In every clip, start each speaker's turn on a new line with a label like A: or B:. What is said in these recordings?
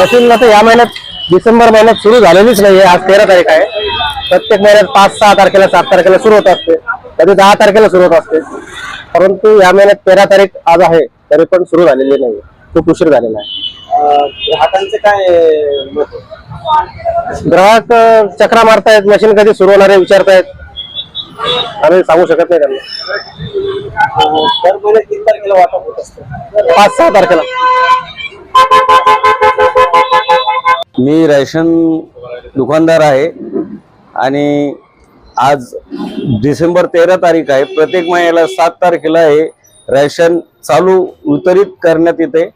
A: Machine
B: आता या महिन्यात डिसेंबर महिन्यात सुरू झालेलीच नाही आज तेरा तारीख आहे. प्रत्येक महिन्यात पाच सहा तारखेला सात तारखेला सुरू होत असते. कधी दहा तारखेला सुरू होत असते. परंतु या महिन्यात तेरा तारीख आज आहे. तरी पण सुरू झालेली नाही खूप उशीर झालेला आहे.
A: ग्राहकांचे काय?
B: ग्राहक चक्रा मारतायत. मशीन कधी सुरू होणार आहे विचारतायत. आम्ही सांगू शकत नाही त्यांना.
A: दर महिन्यात किती तारखेला वाटप होत असतं.
B: पाच सहा तारखेला.
C: मी रेशन दुकानदार आहे आणि आज डिसेंबर तेरा तारीख आहे. प्रत्येक महिन्याला सात तारखेला हे रेशन चालू वितरित करण्यात येते.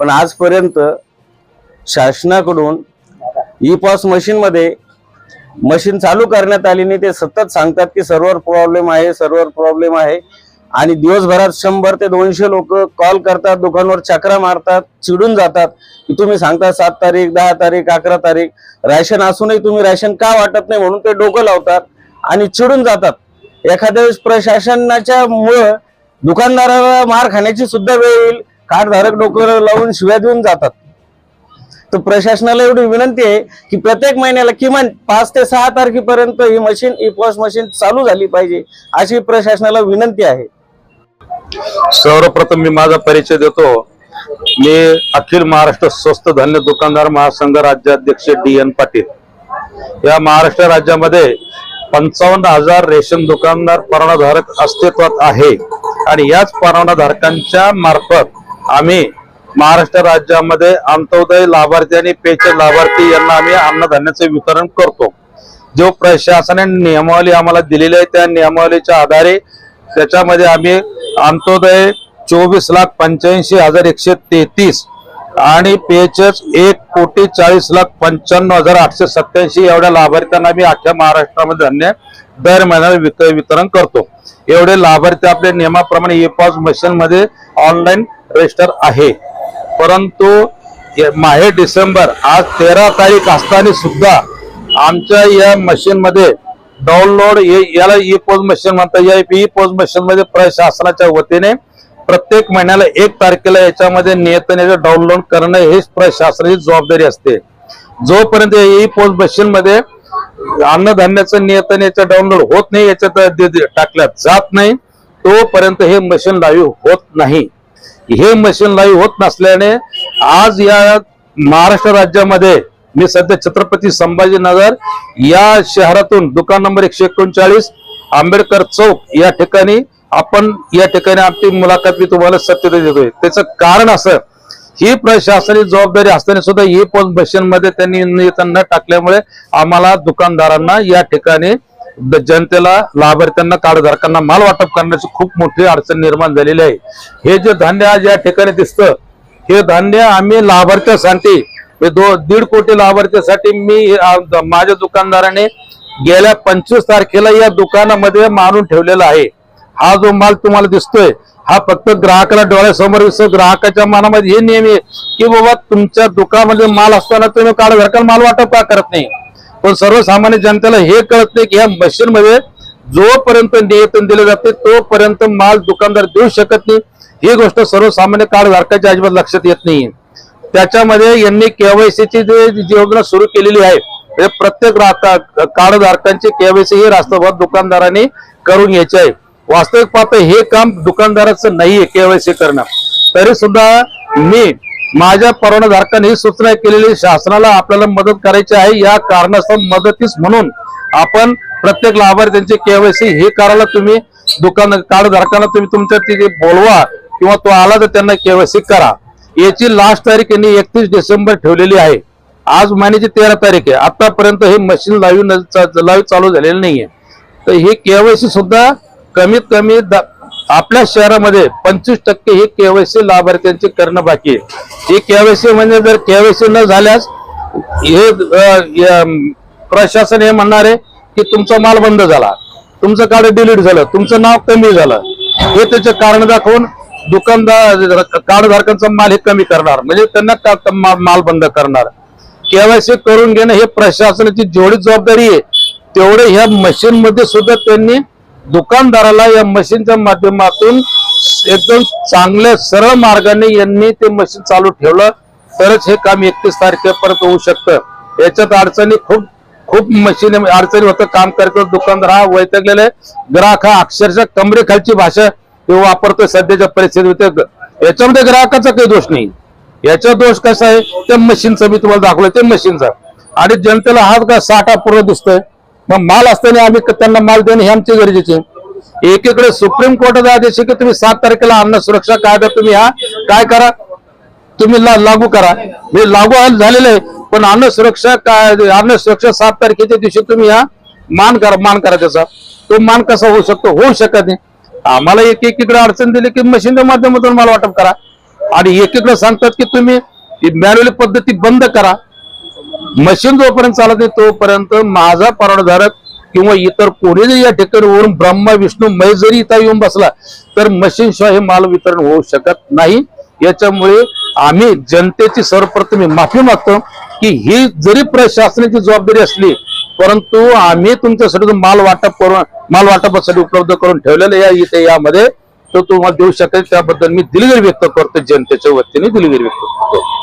C: पण आजपर्यंत शासनाकडून ई पॉस मशीनमध्ये मशीन चालू करण्यात आली नाही. ते सतत सांगतात की सर्व्हर प्रॉब्लेम आहे सर्व्हर प्रॉब्लेम आहे. आणि दिवसभरात शंभर ते दोनशे लोक कॉल करतात दुकानवर चक्रा मारतात चिडून जातात की तुम्ही सांगता सात तारीख दहा तारीख अकरा तारीख. राशन असूनही तुम्ही राशन का वाटत नाही म्हणून ते डोकं लावतात आणि चिडून जातात. एखाद्या वेळेस प्रशासनाच्या मुळे दुकानदाराला मार खाण्याची सुद्धा वेळ येईल. कार्डधारक डोकं लावून शिव्या देऊन जातात. तर प्रशासनाला एवढी विनंती आहे की प्रत्येक महिन्याला किमान पाच ते सहा तारखेपर्यंत ही मशीन ई पॉस मशीन चालू झाली पाहिजे अशी प्रशासनाला विनंती आहे.
D: सर्वप्रथम मी माझा परिचय देतो. मी अखिल महाराष्ट्र स्वस्त धान्य दुकानदार महासंघ राज्याध्यक्ष डी एन पाटील. या महाराष्ट्र राज्यामध्ये पंचावन्न हजार रेशन दुकानदार परवानाधारक अस्तित्वात आहे. आणि याच परवानाधारकांच्या मार्फत आम्ही महाराष्ट्र राज्यामध्ये अंत्योदय लाभार्थी आणि पेचर लाभार्थी यांना आम्ही अन्नधान्याचे वितरण करतो. जो प्रशासनाने नियमावली आम्हाला दिलेली आहे त्या नियमावलीच्या आधारे त्याच्यामध्ये आम्ही अंत्योदय चोवीस लाख पंच्याऐंशी हजार एकशे तेहतीस आणि पेचच एक कोटी चाळीस लाख पंच्याण्णव हजार आठशे सत्याऐंशी एवढ्या लाभार्थ्यांना आम्ही अख्ख्या महाराष्ट्रामध्ये धान्य दर महिन्याला विक वितरण करतो. एवढे लाभार्थी आपल्या नियमाप्रमाणे ई पॉस मशीनमध्ये ऑनलाईन रजिस्टर आहे. परंतु माहे डिसेंबर आज तेरा तारीख असताना सुद्धा आमच्या या मशीनमध्ये डाउनलोड याला ई पोज मशीन म्हणतात या ई पोज मशीनमध्ये प्रशासनाच्या वतीने प्रत्येक महिन्याला एक तारखेला याच्यामध्ये नियतनेचं डाउनलोड करणं हेच प्रशासनाची जबाबदारी असते. जोपर्यंत ई पोज मशीनमध्ये अन्नधान्याचं नियतनेचं डाउनलोड होत नाही याच्यात दे- जात नाही तोपर्यंत हे मशीन लाईव्ह होत नाही. हे मशीन लाईव्ह होत नसल्याने आज या महाराष्ट्र राज्यामध्ये मी सध्या छत्रपती संभाजीनगर या शहरातून दुकान नंबर एकशे एकोणचाळीस आंबेडकर चौक या ठिकाणी आपण या ठिकाणी आमची मुलाखत मी तुम्हाला सत्य देतोय. त्याचं कारण असं ही प्रशासनिक जबाबदारी असताना सुद्धा ही पोस्ट मशीनमध्ये त्यांनी न टाकल्यामुळे आम्हाला दुकानदारांना या ठिकाणी जनतेला लाभार्थ्यांना कार्डधारकांना माल वाटप करण्याची खूप मोठी अडचण निर्माण झालेली आहे. हे जे धान्य आज या ठिकाणी दिसतं हे धान्य आम्ही लाभार्थ्यासाठी दो दीड कोटी लाभार्थ्यासाठी मी माझ्या दुकानदाराने गेल्या पंचवीस तारखेला या दुकानामध्ये मारून ठेवलेला आहे. हा जो माल तुम्हाला दिसतोय हा फक्त ग्राहकाला डोळ्यासमोर दिसतो ग्राहकाच्या मनामध्ये हे नेहमी आहे की बाबा तुमच्या दुकानामध्ये माल असताना तुम्ही कार्डधारकाला माल वाटप का करत नाही? पण सर्वसामान्य जनतेला हे कळत नाही की ह्या मशीनमध्ये जोपर्यंत नियतन दिले जाते तोपर्यंत माल दुकानदार देऊ शकत नाही. ही गोष्ट सर्वसामान्य कार्डधारकाच्या अजिबात लक्षात येत नाही. त्याच्यामध्ये यांनी केवायसीची जी योजना सुरू केलेली आहे म्हणजे प्रत्येक कार्डधारकांची केवायसी ही राष्ट्रभर दुकानदारांनी करून घ्यायची आहे. वास्तविक पाहता हे काम दुकानदाराचं नाहीये केवायसी करणं. तरी सुद्धा मी माझ्या परवानाधारकांनी ही सूचना केलेली शासनाला आपल्याला मदत करायची आहे. या कारणास्तव मदतीस म्हणून आपण प्रत्येक लाभार्थ्यांची केवायसी हे करायला तुम्ही दुकान कार्डधारकांना तुम्ही तुमच्या तिथे बोलवा किंवा तो आला तर त्यांना केवायसी करा. याची लास्ट तारीख यांनी एकतीस डिसेंबर ठेवलेली आहे. आज महिन्याची तेरा तारीख आहे. आतापर्यंत हे मशीन लाईव्ह लाईव्ह चालू झालेलं नाहीये. तर हे केवायसी सुद्धा कमीत कमी द- आपल्या शहरामध्ये पंचवीस टक्के ही केवायसी लाभार्थ्यांची करणं बाकी आहे. हे केवायसी म्हणजे जर केवायसी न झाल्यास हे प्रशासन हे म्हणणार आहे की तुमचा माल बंद झाला. तुमचं कार्ड डिलीट झालं. तुमचं नाव कमी झालं. हे त्याचे कारण दाखवून दुकानदार कार्डधारकांचा माल हे कमी करणार. म्हणजे त्यांना का- माल बंद करणार? केवायसी करून घेणं हे प्रशासनाची जेवढी जबाबदारी आहे तेवढे ह्या मशीनमध्ये सुद्धा त्यांनी दुकानदाराला या मशीनच्या माध्यमातून एकदम चांगल्या सरळ मार्गाने यांनी ते मशीन चालू ठेवलं तरच हे काम एकतीस तारखेपर्यंत होऊ शकतं. याच्यात अडचणी खूप खूप मशीन अडचणी होतं काम करतो दुकानदार हा वैतकलेला आहे. ग्राहक हा अक्षरशः कमरेखालची भाषा तो वापरतोय सध्याच्या परिस्थितीमध्ये याच्यामध्ये ग्राहकाचा काही दोष नाही. याचा दोष कसा आहे? त्या मशीनचा मी तुम्हाला दाखवलं ते मशीनचा. आणि जनतेला हा का साठा पूर्ण दिसतोय? मग माल असताना आम्ही त्यांना माल देणं हे आमचे गरजेचे. एकीकडे सुप्रीम कोर्टाचा आदेश आहे की तुम्ही सात तारखेला अन्न सुरक्षा कायदा तुम्ही हा काय करा? तुम्ही ला- लागू करा. हे लागू झालेलं आहे पण अन्न सुरक्षा काय अन्न सुरक्षा सात तारखेच्या दिवशी तुम्ही हा मान करा मान करा त्याचा. तो मान कसा होऊ शकतो? होऊ शकत नाही. आम्हाला एक एकीकडे अडचण दिली की मशीनच्या माध्यमातून माल वाटप करा. आणि एकीकडे सांगतात की तुम्ही मॅन्युअल पद्धती बंद करा. मशीन जोपर्यंत चालत नाही तोपर्यंत माझा परवानाधारक किंवा इतर कोणी जरी या ठिकाणी वरून ब्रह्मा विष्णू मै जरी इथं येऊन बसला तर मशीन शिवाय हे माल वितरण होऊ शकत नाही. याच्यामुळे आम्ही जनतेची सर्वप्रथम माफी मागतो की ही जरी प्रशासनाची जबाबदारी असली परंतु आम्ही तुमच्यासाठी माल वाटप करून माल वाटपासाठी उपलब्ध करून ठेवलेलं या इथे यामध्ये तो तुम्हाला देऊ शकेल. त्याबद्दल मी दिलगिरी व्यक्त करतो जनतेच्या वतीने दिलगिरी व्यक्त करतो.